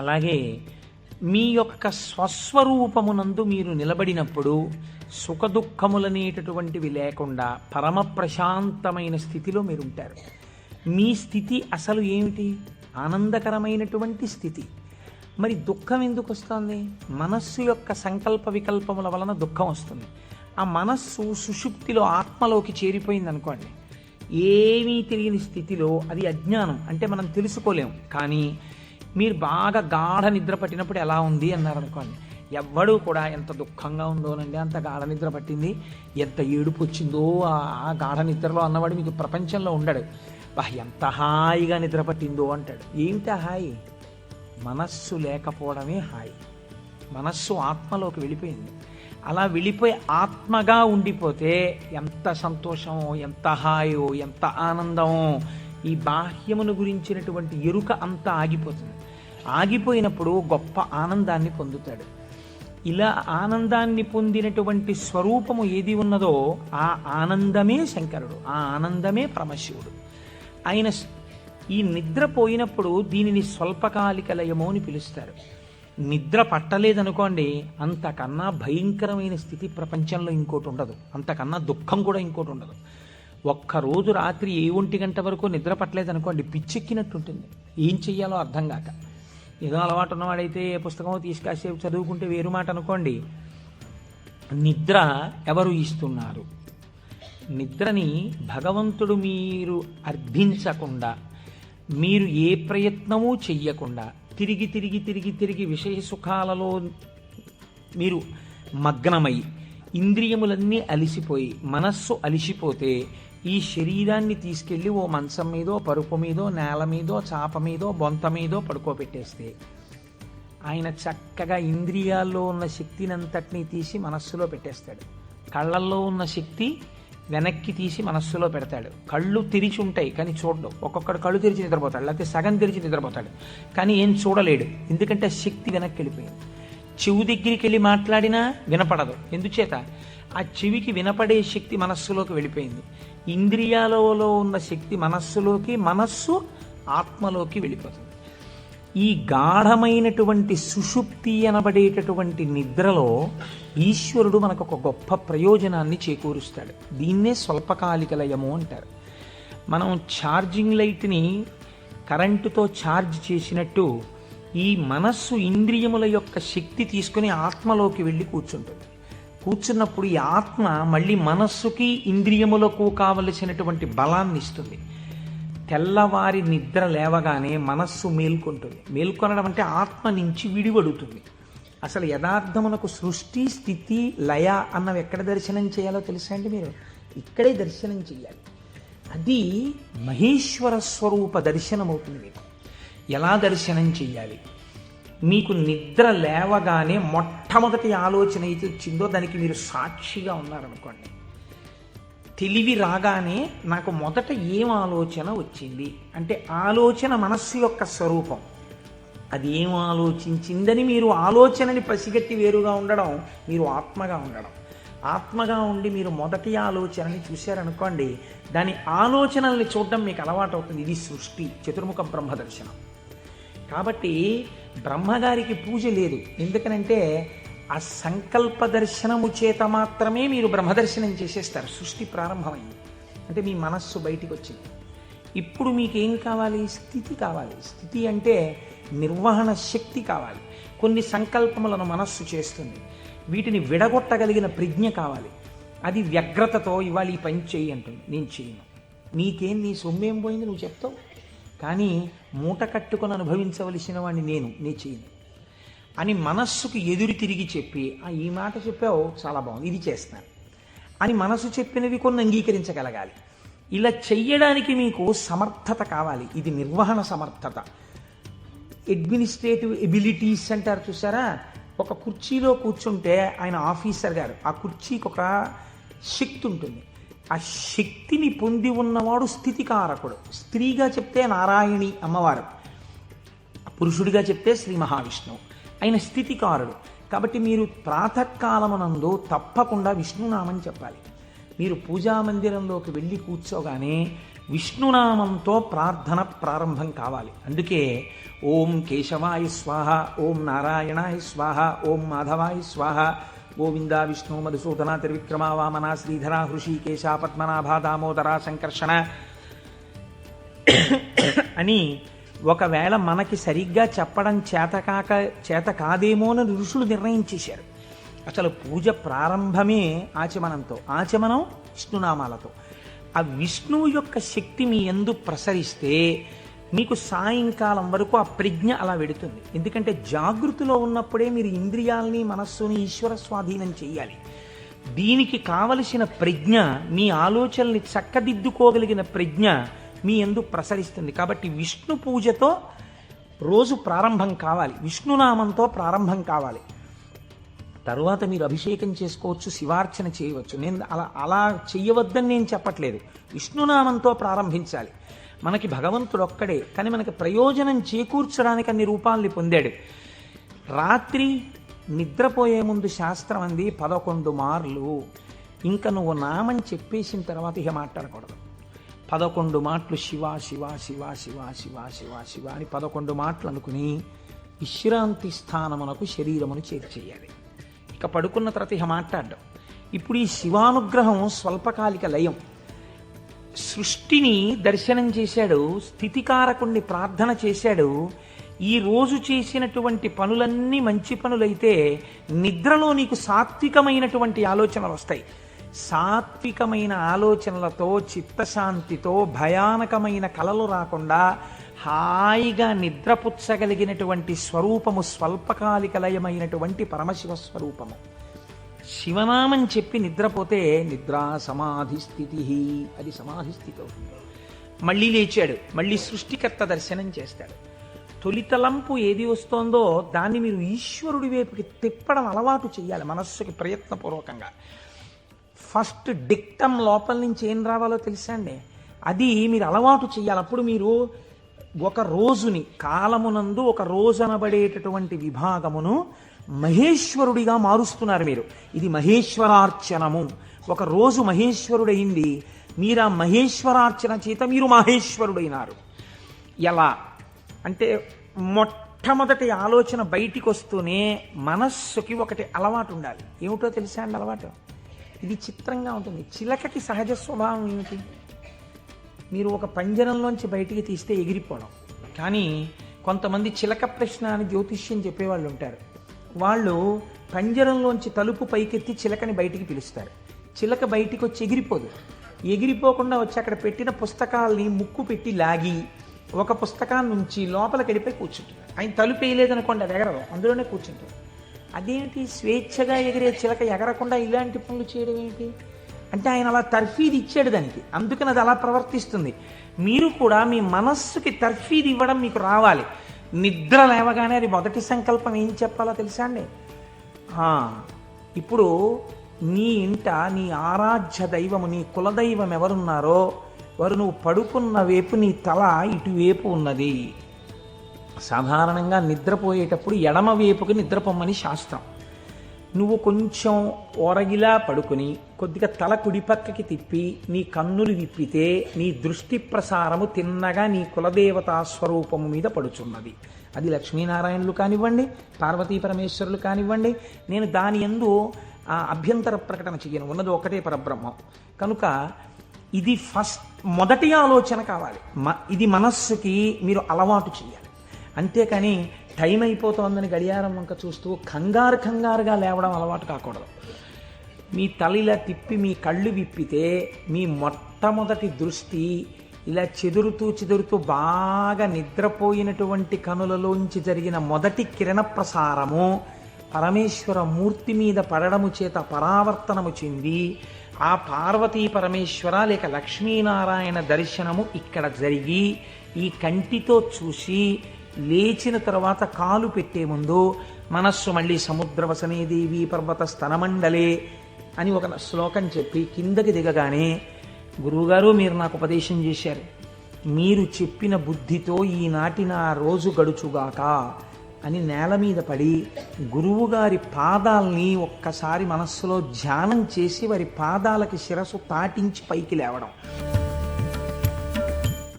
అలాగే మీ యొక్క స్వస్వరూపమునందు మీరు నిలబడినప్పుడు సుఖదుఖములనేటటువంటివి లేకుండా పరమ ప్రశాంతమైన స్థితిలో మీరు ఉంటారు మీ స్థితి అసలు ఏమిటి? ఆనందకరమైనటువంటి స్థితి. మరి దుఃఖం ఎందుకు వస్తుంది? మనస్సు యొక్క సంకల్ప వికల్పముల వలన దుఃఖం వస్తుంది. ఆ మనస్సు సుషుప్తిలో ఆత్మలోకి చేరిపోయింది అనుకోండి ఏమీ తెలియని స్థితిలో అది అజ్ఞానం అంటే మనం తెలుసుకోలేం. కానీ మీరు బాగా గాఢ నిద్ర పట్టినప్పుడు ఎలా ఉంది అన్నారు అనుకోండి ఎవ్వడూ కూడా ఎంత దుఃఖంగా ఉందోనండి అంత గాఢ నిద్ర పట్టింది. ఎంత ఏడుపు వచ్చిందో ఆ గాఢ నిద్రలో అన్నవాడు మీకు ప్రపంచంలో ఉండడు. బా ఎంత హాయిగా నిద్ర పట్టిందో అంటాడు. ఏమిటి హాయి? మనస్సు లేకపోవడమే హాయి. మనస్సు ఆత్మలోకి వెళ్ళిపోయింది. అలా వెళ్ళిపోయి ఆత్మగా ఉండిపోతే ఎంత సంతోషమో ఎంత హాయో ఎంత ఆనందమో ఈ బాహ్యమును గురించినటువంటి ఎరుక అంతా ఆగిపోతుంది. ఆగిపోయినప్పుడు గొప్ప ఆనందాన్ని పొందుతాడు. ఇలా ఆనందాన్ని పొందినటువంటి స్వరూపము ఏది ఉన్నదో ఆ ఆనందమే శంకరుడు ఆ ఆనందమే పరమశివుడు. ఆయన ఈ నిద్ర పోయినప్పుడు దీనిని స్వల్పకాలిక లయము అని పిలుస్తారు. నిద్ర పట్టలేదనుకోండి అంతకన్నా భయంకరమైన స్థితి ప్రపంచంలో ఇంకోటి ఉండదు. అంతకన్నా దుఃఖం కూడా ఇంకోటి ఉండదు. ఒక్కరోజు రాత్రి ఏ ఒంటి గంట వరకు నిద్ర పట్టలేదు అనుకోండి ఉంటుంది ఏం చెయ్యాలో అర్థం కాక. ఏదో అలవాటు ఉన్నవాడైతే ఏ పుస్తకం తీసుకాసేపు చదువుకుంటే వేరు మాట అనుకోండి. నిద్ర ఎవరు ఇస్తున్నారు? నిద్రని భగవంతుడు మీరు అర్థించకుండా మీరు ఏ ప్రయత్నమూ చెయ్యకుండా తిరిగి తిరిగి తిరిగి తిరిగి విషయ సుఖాలలో మీరు మగ్నమై ఇంద్రియములన్నీ అలిసిపోయి మనస్సు అలిసిపోతే ఈ శరీరాన్ని తీసుకెళ్ళి ఓ మంచం మీదో పరుపు మీదో నేల మీదో చాప మీదో బొంత మీదో పడుకోబెట్టేస్తే ఆయన చక్కగా ఇంద్రియాల్లో ఉన్న శక్తినంతటినీ తీసి మనస్సులో పెట్టేస్తాడు. కళ్ళల్లో ఉన్న శక్తి వెనక్కి తీసి మనస్సులో పెడతాడు. కళ్ళు తెరిచి ఉంటాయి కానీ చూడడు. ఒక్కొక్కడు కళ్ళు తెరిచి నిద్రపోతాడు లేకపోతే సగం తెరిచి నిద్రపోతాడు. కానీ ఏం చూడలేడు. ఎందుకంటే ఆ శక్తి వెనక్కి వెళ్ళిపోయింది. చెవు దగ్గరికి వెళ్ళి మాట్లాడినా వినపడదు. ఎందుచేత? ఆ చెవికి వినపడే శక్తి మనస్సులోకి వెళ్ళిపోయింది. ఇంద్రియాలలో ఉన్న శక్తి మనస్సులోకి మనస్సు ఆత్మలోకి వెళ్ళిపోతుంది. ఈ గాఢమైనటువంటి సుషుప్తి అనబడేటటువంటి నిద్రలో ఈశ్వరుడు మనకు ఒక గొప్ప ప్రయోజనాన్ని చేకూరుస్తాడు. దీన్నే స్వల్పకాలిక లయము అంటారు. మనం ఛార్జింగ్ లైట్ని కరెంటుతో ఛార్జ్ చేసినట్టు ఈ మనస్సు ఇంద్రియముల యొక్క శక్తి తీసుకుని ఆత్మలోకి వెళ్ళి కూర్చుంటుంది. కూర్చున్నప్పుడు ఈ ఆత్మ మళ్ళీ మనస్సుకి ఇంద్రియములకు కావలసినటువంటి బలాన్ని ఇస్తుంది. తెల్లవారి నిద్ర లేవగానే మనస్సు మేల్కొంటుంది. మేల్కొనడం అంటే ఆత్మ నుంచి విడివడుతుంది అసలు యథార్థమునకు సృష్టి స్థితి లయ అన్నవి ఎక్కడ దర్శనం చేయాలో తెలుసా అండి మీరు? ఇక్కడే దర్శనం చేయాలి అది మహేశ్వర స్వరూప దర్శనం అవుతుంది మీకు. ఎలా దర్శనం చేయాలి మీకు నిద్ర లేవగానే మొట్టమొదటి ఆలోచన అయితే వచ్చిందో దానికి మీరు సాక్షిగా ఉన్నారనుకోండి. తెలివి రాగానే నాకు మొదట ఏం ఆలోచన వచ్చింది? అంటే ఆలోచన మనస్సు యొక్క స్వరూపం. అది ఏం ఆలోచించిందని మీరు ఆలోచనని పసిగట్టి వేరుగా ఉండడం మీరు ఆత్మగా ఉండడం. ఆత్మగా ఉండి మీరు మొదటి ఆలోచనని చూశారనుకోండి దాని ఆలోచనల్ని చూడడం మీకు అలవాటు అవుతుంది ఇది సృష్టి చతుర్ముఖ బ్రహ్మదర్శనం కాబట్టి బ్రహ్మగారికి పూజ లేదు. ఎందుకనంటే ఆ సంకల్ప దర్శనము చేత మాత్రమే మీరు బ్రహ్మదర్శనం చేసేస్తారు. సృష్టి ప్రారంభమైంది. అంటే మీ మనస్సు బయటికి వచ్చింది ఇప్పుడు మీకేం కావాలి? స్థితి కావాలి. స్థితి అంటే నిర్వహణ శక్తి కావాలి. కొన్ని సంకల్పములను మనస్సు చేస్తుంది. వీటిని విడగొట్టగలిగిన ప్రజ్ఞ కావాలి. అది వ్యగ్రతతో ఇవాళ ఈ పని చేయి అంటుంది. నేను చేయను. నీకేం? నీ సొమ్మేం పోయింది? నువ్వు చెప్తావు. కానీ మూట కట్టుకొని అనుభవించవలసిన వాడిని నేను నీ చేయను అని మనస్సుకు ఎదురు తిరిగి చెప్పి "ఆ, ఈ మాట చెప్పావు చాలా బాగుంది ఇది చేస్తాను. అని మనసు చెప్పినవి కొన్ని అంగీకరించగలగాలి. ఇలా చెయ్యడానికి మీకు సమర్థత కావాలి. ఇది నిర్వహణ సమర్థత. అడ్మినిస్ట్రేటివ్ ఎబిలిటీస్ అంటారు చూసారా ఒక కుర్చీలో కూర్చుంటే ఆయన ఆఫీసర్ గారు ఆ కుర్చీకి ఒక శక్తి ఉంటుంది. ఆ శక్తిని పొంది ఉన్నవాడు స్థితికారకుడు. స్త్రీగా చెప్తే నారాయణి అమ్మవారు. పురుషుడిగా చెప్తే శ్రీ మహావిష్ణువు. ఆయన స్థితికారుడు. కాబట్టి మీరు ప్రాతకాలమునందు తప్పకుండా విష్ణునామం చెప్పాలి. మీరు పూజా మందిరంలోకి వెళ్ళి కూర్చోగానే విష్ణునామంతో ప్రార్థన ప్రారంభం కావాలి. అందుకే ఓం కేశవాయ స్వాహ ఓం నారాయణాయ స్వాహ ఓం మాధవాయ స్వాహ గోవింద విష్ణు మధుసూదన త్రివిక్రమ వామన శ్రీధర హృషికేశ పద్మనాభ దామోదర సంకర్షణ. అని ఒకవేళ మనకి సరిగ్గా చెప్పడం చేతకాక చేత కాదేమోనని ఋషులు నిర్ణయించేశారు. అసలు పూజ ప్రారంభమే ఆచమనంతో ఆచమనం విష్ణునామాలతో. ఆ విష్ణువు యొక్క శక్తి మీ ఎందు ప్రసరిస్తే మీకు సాయంకాలం వరకు ఆ ప్రజ్ఞ అలా వెడుతుంది. ఎందుకంటే జాగృతిలో ఉన్నప్పుడే మీరు ఇంద్రియాలని మనస్సుని ఈశ్వర స్వాధీనం చేయాలి దీనికి కావలసిన ప్రజ్ఞ మీ ఆలోచనల్ని చక్కదిద్దుకోగలిగిన ప్రజ్ఞ మీ ఎందు ప్రసరిస్తుంది. కాబట్టి విష్ణు పూజతో రోజు ప్రారంభం కావాలి. విష్ణునామంతో ప్రారంభం కావాలి. తరువాత మీరు అభిషేకం చేసుకోవచ్చు శివార్చన చేయవచ్చు. నేను అలా అలా చెయ్యవద్దని నేను చెప్పట్లేదు. విష్ణునామంతో ప్రారంభించాలి. మనకి భగవంతుడు ఒక్కడే కానీ మనకి ప్రయోజనం చేకూర్చడానికి అన్ని రూపాల్ని పొందాడు. రాత్రి నిద్రపోయే ముందు శాస్త్రం అంది పదకొండు మార్లు. ఇంకా నువ్వు నామం చెప్పేసిన తర్వాత ఇక మాట్లాడకూడదు. పదకొండు మాటలు శివ శివ శివ శివ శివ శివ శివ అని పదకొండు మాటలు అనుకుని విశ్రాంతి స్థానమునకు శరీరమును చేర్చేయాలి. ఇక పడుకున్న తర్వాత ఇక మాట్లాడడం. ఇప్పుడు ఈ శివానుగ్రహం స్వల్పకాలిక లయం. సృష్టిని దర్శనం చేశాడు స్థితికారకుణ్ణి ప్రార్థన చేశాడు. ఈ రోజు చేసినటువంటి పనులన్నీ మంచి పనులైతే నిద్రలో నీకు సాత్వికమైనటువంటి ఆలోచనలు వస్తాయి. సాత్వికమైన ఆలోచనలతో చిత్తశాంతితో భయానకమైన కలలు రాకుండా హాయిగా నిద్రపుచ్చగలిగినటువంటి స్వరూపము స్వల్పకాలిక లయమైనటువంటి పరమశివ స్వరూపము. శివనామం చెప్పి నిద్రపోతే నిద్ర సమాధి స్థితి అది సమాధి స్థితి అవుతుంది. మళ్ళీ లేచాడు. మళ్ళీ సృష్టికర్త దర్శనం చేస్తాడు. తొలి తలంపు ఏది వస్తోందో దాన్ని మీరు ఈశ్వరుడి వైపుకి తిప్పడం అలవాటు చేయాలి మనస్సుకి ప్రయత్నపూర్వకంగా. ఫస్ట్ డిక్టం లోపల నుంచి ఏం రావాలో తెలుసా అండి? అది మీరు అలవాటు చేయాలి అప్పుడు మీరు ఒక రోజుని కాలమునందు ఒక రోజు అనబడేటటువంటి విభాగమును మహేశ్వరుడిగా మారుస్తున్నారు మీరు. ఇది మహేశ్వరార్చనము. ఒక రోజు మహేశ్వరుడైంది. మీరు ఆ మహేశ్వరార్చన చేత మీరు మహేశ్వరుడైనారు. ఎలా? అంటే మొట్టమొదటి ఆలోచన బయటికి వస్తూనే మనస్సుకి ఒకటి అలవాటు ఉండాలి ఏమిటో తెలుసా అండి అలవాటు? ఇది చిత్రంగా ఉంటుంది. చిలకకి సహజ స్వభావం ఏమిటి? మీరు ఒక పంజరంలోంచి బయటికి తీస్తే ఎగిరిపోవడం. కానీ కొంతమంది చిలక ప్రశ్న అని జ్యోతిష్యం చెప్పేవాళ్ళు ఉంటారు. వాళ్ళు పంజరంలోంచి తలుపు పైకెత్తి చిలకని బయటికి పిలుస్తారు. చిలక బయటికి వచ్చి ఎగిరిపోదు. ఎగిరిపోకుండా వచ్చి అక్కడ పెట్టిన పుస్తకాల్ని ముక్కు పెట్టి లాగి ఒక పుస్తకాన్ని నుంచి లోపలికి వెళ్ళిపోయి కూర్చుంటుంది. ఆయన తలుపు వేయలేదనుకోండి అది ఎగరదు. అందులోనే కూర్చుంటుంది. అదేంటి? స్వేచ్ఛగా ఎగిరే చిలక ఎగరకుండా ఇలాంటి పనులు చేయడం ఏంటి? అంటే ఆయన అలా తర్ఫీది ఇచ్చాడు దానికి. అందుకని అది అలా ప్రవర్తిస్తుంది. మీరు కూడా మీ మనస్సుకి తర్ఫీది ఇవ్వడం మీకు రావాలి. నిద్ర లేవగానే అది మొదటి సంకల్పం ఏం చెప్పాలో తెలుసా అండి? ఇప్పుడు నీ ఇంట నీ ఆరాధ్య దైవము నీ కులదైవం ఎవరున్నారో వారు నువ్వు పడుకున్న వైపు నీ తల ఇటువైపు ఉన్నది. సాధారణంగా నిద్రపోయేటప్పుడు ఎడమ వైపుకి నిద్రపోమ్మని శాస్త్రం. నువ్వు కొంచెం ఒరగిలా పడుకుని కొద్దిగా తల కుడిపక్కకి తిప్పి నీ కన్నులు విప్పితే నీ దృష్టి ప్రసారము తిన్నగా నీ కులదేవతా స్వరూపము మీద పడుచున్నది. అది లక్ష్మీనారాయణులు కానివ్వండి పార్వతీ పరమేశ్వరులు కానివ్వండి నేను దాని ఎందు ఆ అభ్యంతర ప్రకటన చెయ్యను. ఉన్నది ఒకటే పరబ్రహ్మం. కనుక ఇది ఫస్ట్ మొదటి ఆలోచన కావాలి. మ ఇది మనస్సుకి మీరు అలవాటు చేయాలి అంతేకాని టైం అయిపోతోందని గడియారం వంక చూస్తూ కంగారు కంగారుగా లేవడం అలవాటు కాకూడదు. మీ తల ఇలా తిప్పి మీ కళ్ళు విప్పితే మీ మొట్టమొదటి దృష్టి ఇలా చెదురుతూ చెదురుతూ బాగా నిద్రపోయినటువంటి కనులలోంచి జరిగిన మొదటి కిరణ ప్రసారము పరమేశ్వర మూర్తి మీద పడడము చేత పరావర్తనము చెంది ఆ పార్వతీ పరమేశ్వర లేక లక్ష్మీనారాయణ దర్శనము ఇక్కడ జరిగి ఈ కంటితో చూసి లేచిన తర్వాత కాలు పెట్టే ముందు మనస్సు మళ్ళీ సముద్రవసనే దేవి పర్వత స్తనమండలే అని ఒక శ్లోకం చెప్పి కిందకి దిగగానే గురువుగారు మీరు నాకు ఉపదేశం చేశారు. మీరు చెప్పిన బుద్ధితో ఈనాటి నా రోజు గడుచుగాక అని నేల మీద పడి గురువుగారి పాదాల్ని ఒక్కసారి మనస్సులో ధ్యానం చేసి వారి పాదాలకి శిరస్సు తాటించి పైకి లేవడం.